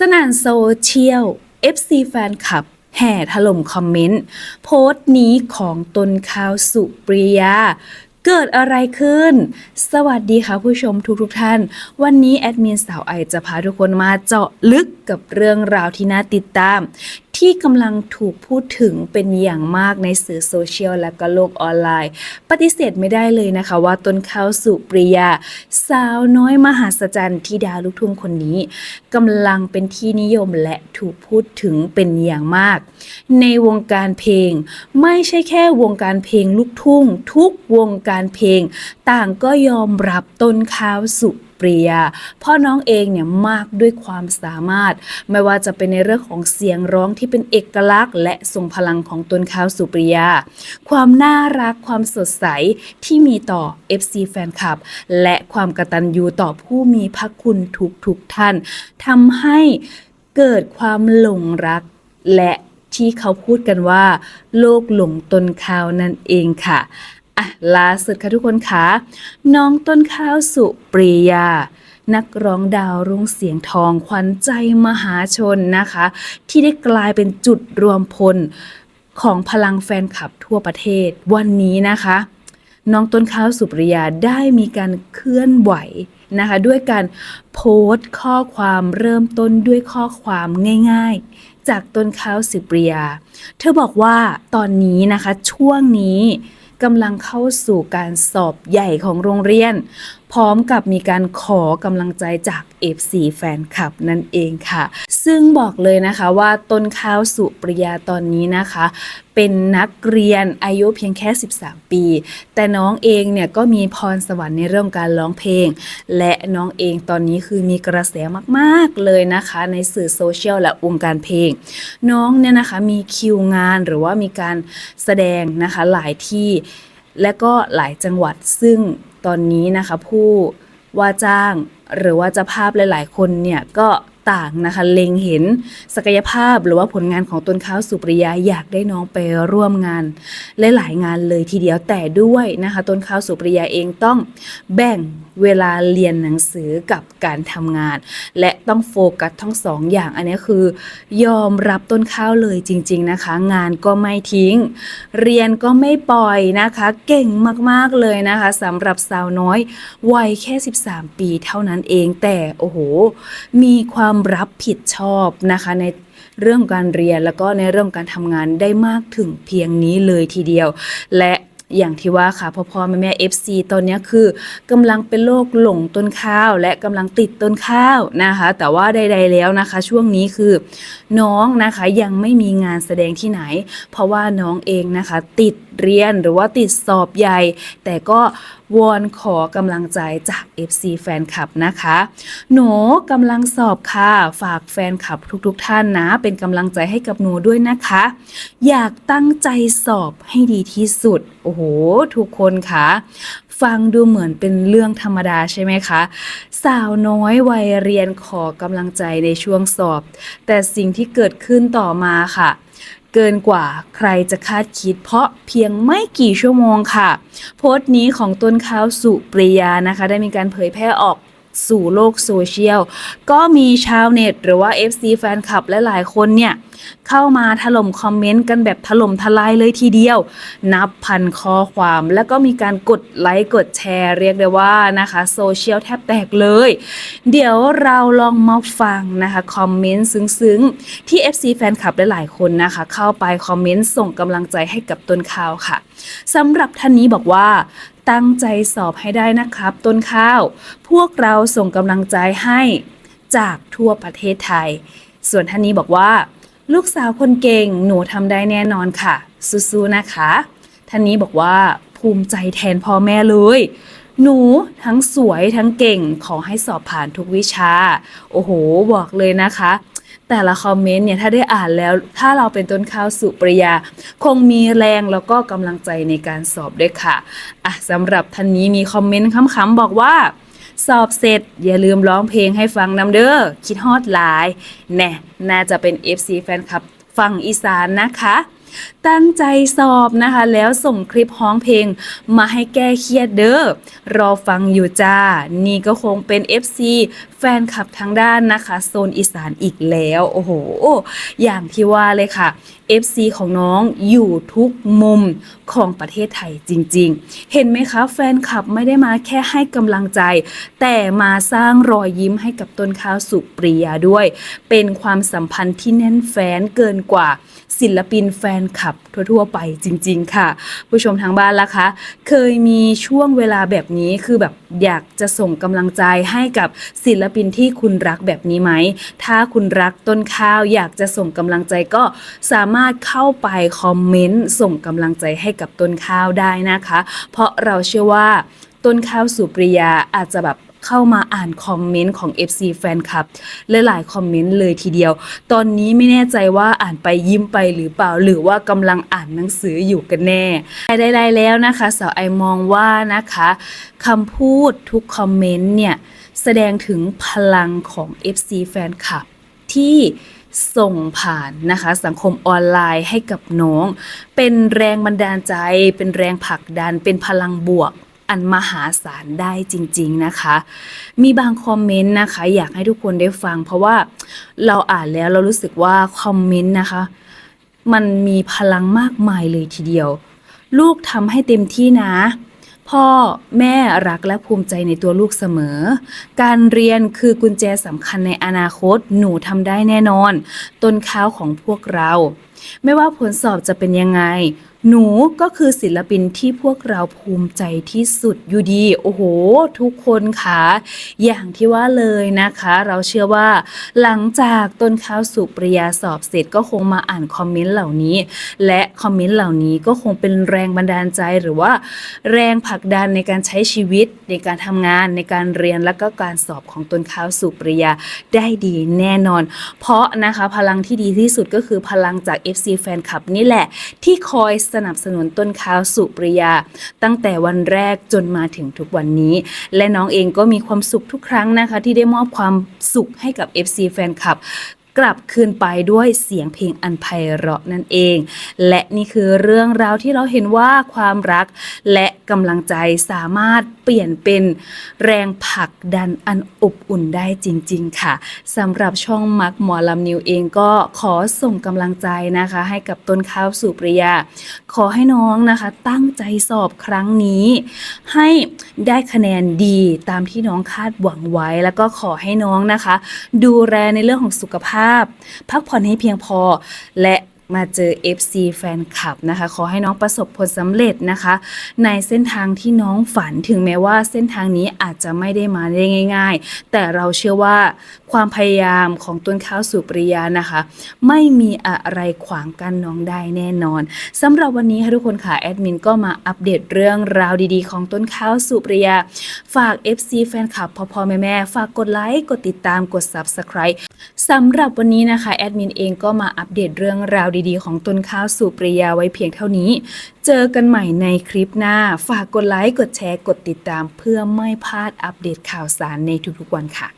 สนันโซเชียล FC แฟนคลับ แห่ถล่มคอมเมนต์ โพสต์นี้ของตนข่าวสุปริยา เกิดอะไรขึ้น สวัสดีค่ะผู้ชมทุกทุกท่าน วันนี้แอดมินสาวไอจะพาทุกคนมาเจาะลึกกับเรื่องราวที่น่าติดตาม ที่กำลังถูกพูดถึงเป็นอย่างมากในสื่อโซเชียลและก็โลกออนไลน์ ปฏิเสธไม่ได้เลยนะคะว่าต้นข้าวสุปริยา สาวน้อยมหัศจรรย์ที่ดาวลูกทุ่งคนนี้กำลังเป็นที่นิยมและถูกพูดถึงเป็นอย่างมาก ในวงการเพลง ไม่ใช่แค่วงการเพลงลูกทุ่ง ทุกวงการเพลง ต่างก็ยอมรับต้นข้าวสุป ริยาเพ่อน้องเองเนี่ยมากด้วยความสามารถ ไม่ว่าจะเป็นในเรื่องของเสียงร้องที่เป็นเอกลักษณ์ และทรงพลังของต้นข้าวสุปริยา ความน่ารักความสดใสที่มีต่อ FC แฟนคลับ และความกระตัญญูต่อผู้มีพระคุณทุกๆท่านทำให้เกิดความหลงรักและที่เขาพูดกันว่า โลกหลงต้นข้าวนั่นเองค่ะ อะล่าสุดค่ะทุกคนคะน้องต้นข้าวสุปรียา นักร้องดาวรุ่งเสียงทองขวัญใจมหาชนนะคะ ที่ได้กลายเป็นจุดรวมพลของพลังแฟนคลับทั่วประเทศ วันนี้นะคะ น้องต้นข้าวสุปริยาได้มีการเคลื่อนไหวนะคะด้วยการโพสต์ข้อความเริ่มต้นด้วยข้อความง่ายๆ จากต้นข้าวสุปริยา เธอบอกว่าตอนนี้นะคะช่วงนี้ กำลังเข้าสู่การสอบใหญ่ของโรงเรียน ร้อมกับมีการขอกำลังใจจาก FC แฟนคลับนั่นเองค่ะ ซึ่งบอกเลยนะคะว่าต้นข้าวสุปริยาตอนนี้นะคะ เป็นนักเรียนอายุเพียงแค่ 13 ปี แต่น้องเองเนี่ยก็มีพรสวรรค์ในเรื่องการร้องเพลง และน้องเองตอนนี้คือมีกระแสมากๆเลยนะคะ ในสื่อโซเชียลและวงการเพลง น้องเนี่ยนะคะมีคิวงานหรือว่ามีการแสดงนะคะหลายที่ และก็หลายจังหวัดซึ่งตอนนี้นะคะผู้ว่าจ้างหรือว่าจะภาพหลาย ๆ คนเนี่ยก็ ต่างนะคะ เล็งเห็นศักยภาพหรือว่าผลงานของต้นข้าวสุปริยาอยากได้น้องไปร่วมงานหลายๆงานเลยทีเดียวแต่ด้วยนะคะต้นข้าวสุปริยาเองต้องแบ่งเวลาเรียนหนังสือกับการทำงาน และต้องโฟกัสทั้งสองอย่างอันนี้คือยอมรับต้นข้าวเลยจริง ๆนะคะ งานก็ไม่ทิ้ง เรียนก็ไม่ปล่อยนะคะ เก่งมากๆเลยนะคะสำหรับสาวน้อยวัยแค่ 13 ปีเท่านั้นเองแต่โอ้โห มีความรับผิดชอบนะคะในเรื่องการเรียนแล้วก็ในเรื่องการทำงานได้มากถึงเพียงนี้เลยทีเดียว และอย่างที่ว่าค่ะพ่อพ่อแม่แม่ FC ตอนนี้คือกำลังเป็นโรคหลงต้นข้าว และกำลังติดต้นข้าวนะคะ แต่ว่าใด ๆแล้วนะคะ ช่วงนี้คือน้องนะคะยังไม่มีงานแสดงที่ไหน เพราะว่าน้องเองนะคะ ติดเรียนหรือว่าติดสอบใหญ่ แต่ก็วอนขอกำลังใจจาก FC แฟนคลับนะคะ หนูกำลังสอบค่ะ ฝากแฟนคลับทุกๆท่านนะ เป็นกำลังใจให้กับหนูด้วยนะคะ อยากตั้งใจสอบให้ดีที่สุด โอ้โห ทุกคนคะฟังดูเหมือนเป็นเรื่องธรรมดาใช่ไหมคะ สาวน้อยวัยเรียนขอกำลังใจในช่วงสอบ แต่สิ่งที่เกิดขึ้นต่อมาค่ะเกินกว่าใครจะคาดคิด เพราะเพียงไม่กี่ชั่วโมงค่ะ โพสต์นี้ของต้นข้าวสุปริยานะคะ ได้มีการเผยแพร่ออก สู่โลกโซเชียล ก็มีชาวเน็ตหรือว่า FC แฟนคลับและหลายๆคนเนี่ย เข้ามาถล่มคอมเมนต์กันแบบถล่มทลายเลยทีเดียว นับพันข้อความแล้วก็มีการกดไลค์กดแชร์เรียกได้ว่านะคะโซเชียลแทบแตกเลย เดี๋ยวเราลองมาฟังนะคะคอมเมนต์ซึ้งๆ ที่ FC แฟนคลับหลายๆคนนะคะ เข้าไปคอมเมนต์ส่งกำลังใจให้กับต้นข้าวค่ะสำหรับท่านนี้บอกว่า ตั้งใจสอบให้ได้นะครับ ต้นข้าว พวกเราส่งกำลังใจให้จากทั่วประเทศไทย ส่วนท่านนี้บอกว่า ลูกสาวคนเก่งหนูทำได้แน่นอนค่ะสู้ๆนะคะ ท่านนี้บอกว่าภูมิใจแทนพ่อแม่เลย หนูทั้งสวยทั้งเก่งขอให้สอบผ่านทุกวิชา โอ้โห บอกเลยนะคะ แต่ละคอมเมนต์เนี่ยถ้าได้อ่านแล้ว ถ้าเราเป็นต้นข้าวสุปริยา คงมีแรงแล้วก็กำลังใจในการสอบด้วยค่ะอะสำหรับท่านนี้มีคอมเมนต์คำๆบอกว่า สอบเสร็จ อย่าลืมร้องเพลงให้ฟังนำเด้อคิดฮอดหลายแน่น่าจะเป็น FC แฟนคลับฝั่งอีสานนะคะตั้งใจสอบนะคะ แล้วส่งคลิปฮ้องเพลงมาให้แก้เครียดเด้อรอฟังอยู่จ้า นี่ก็คงเป็น FC แฟนคลับทางด้านนะคะโซนอีสานอีกแล้ว โอ้โห อย่างที่ว่าเลยค่ะ FC ของน้องอยู่ทุกมุมของประเทศไทยจริง ๆ เห็นไหมคะแฟนคลับไม่ได้มาแค่ให้กำลังใจ แต่มาสร้างรอยยิ้มให้กับต้นข้าวสุปรียาด้วย เป็นความสัมพันธ์ที่แน่นแฟนเกินกว่า ศิลปินแฟนคลับทั่ว ๆ ไปจริง ๆ ค่ะ ผู้ชมทางบ้านล่ะคะ เคยมีช่วงเวลาแบบนี้คือแบบอยากจะส่งกำลังใจให้กับศิลปินที่คุณรักแบบนี้ไหม ถ้าคุณรักต้นข้าวอยากจะส่งกำลังใจก็สามารถเข้าไปคอมเมนต์ส่งกำลังใจให้กับต้นข้าวได้นะคะ เพราะเราเชื่อว่าต้นข้าวสุปริยาอาจจะแบบเข้ามาอ่านคอมเมนต์ของ FC แฟนคลับหลายๆคอมเมนต์เลยทีเดียว ตอนนี้ไม่แน่ใจว่าอ่านไปยิ้มไปหรือเปล่า หรือว่ากำลังอ่านหนังสืออยู่กันแน่ได้แล้วนะคะสาวไอมองว่านะคะคำพูดทุกคอมเมนต์เนี่ย แสดงถึงพลังของ FC แฟนคลับ ที่ส่งผ่านนะคะสังคมออนไลน์ให้กับน้อง เป็นแรงบันดาลใจ เป็นแรงผลักดัน เป็นพลังบวกอันมหาศาลได้จริง ๆนะคะ มีบางคอมเมนต์นะคะ อยากให้ทุกคนได้ฟัง เพราะว่าเราอ่านแล้วเรารู้สึกว่าคอมเมนต์นะคะ มันมีพลังมากมายเลยทีเดียว ลูกทำให้เต็มที่นะ พ่อแม่รักและภูมิใจในตัวลูกเสมอ การเรียนคือกุญแจสำคัญในอนาคตหนูทำได้แน่นอน ต้นข้าวของพวกเรา ไม่ว่าผลสอบจะเป็นยังไง หนูก็คือศิลปินที่พวกเราภูมิใจที่สุดอยู่ดี โอ้โห ทุกคนค่ะ อย่างที่ว่าเลยนะคะ เราเชื่อว่า หลังจากต้นข้าวสุปริยาสอบเสร็จก็คงมาอ่านคอมเมนต์เหล่านี้ และคอมเมนต์เหล่านี้ก็คงเป็นแรงบันดาลใจหรือว่า แรงผลักดันในการใช้ชีวิตในการทำงานในการเรียนและก็การสอบของต้นข้าวสุปริยาได้ดีแน่นอน เพราะนะคะพลังที่ดีที่สุดก็คือพลังจาก FC แฟนคลับนี่แหละที่คอยสนับสนุนต้นข้าวสุปริยา ตั้งแต่วันแรกจนมาถึงทุกวันนี้ และน้องเองก็มีความสุขทุกครั้งนะคะ ที่ได้มอบความสุขให้กับ FC แฟนคลับ กลับคืนไปด้วยเสียงเพลงอันไพเราะนั่นเอง และนี่คือเรื่องราวที่เราเห็นว่าความรักและกำลังใจสามารถเปลี่ยนเป็นแรงผลักดันอันอบอุ่นได้จริง ๆ ค่ะสำหรับช่องมักหมอลำนิวเองก็ขอส่งกำลังใจนะคะ ให้กับต้นข้าวสุปริยา ขอให้น้องนะคะตั้งใจสอบครั้งนี้ ให้ได้คะแนนดีตามที่น้องคาดหวังไว้ แล้วก็ขอให้น้องนะคะ ดูแลในเรื่องของสุขภาพพักผ่อนให้เพียงพอ และมาเจอ FC แฟนคลับนะคะ ขอให้น้องประสบผลสำเร็จนะคะ ในเส้นทางที่น้องฝันถึงแม้ว่าเส้นทางนี้อาจจะไม่ได้มาได้ง่าย ๆ แต่เราเชื่อว่าความพยายามของต้นข้าวสุปริยานะคะ ไม่มีอะไรขวางกั้นน้องได้แน่นอนสำหรับวันนี้ค่ะทุกคนค่ะ แอดมินก็มาอัปเดตเรื่องราวดีๆ ของต้นข้าวสุปริยา ฝาก FC แฟนคลับพ่อพ่อแม่แม่ๆฝากกดไลค์กดติดตามกด Subscribe สำหรับวันนี้นะคะแอดมินเองก็มาอัปเดตเรื่องราวดีๆ ของต้นข้าวสุปริยาไว้เพียงเท่านี้ เจอกันใหม่ในคลิปหน้า ฝากกดไลค์ กดแชร์ กดติดตาม เพื่อไม่พลาดอัปเดตข่าวสารในทุกๆวันค่ะ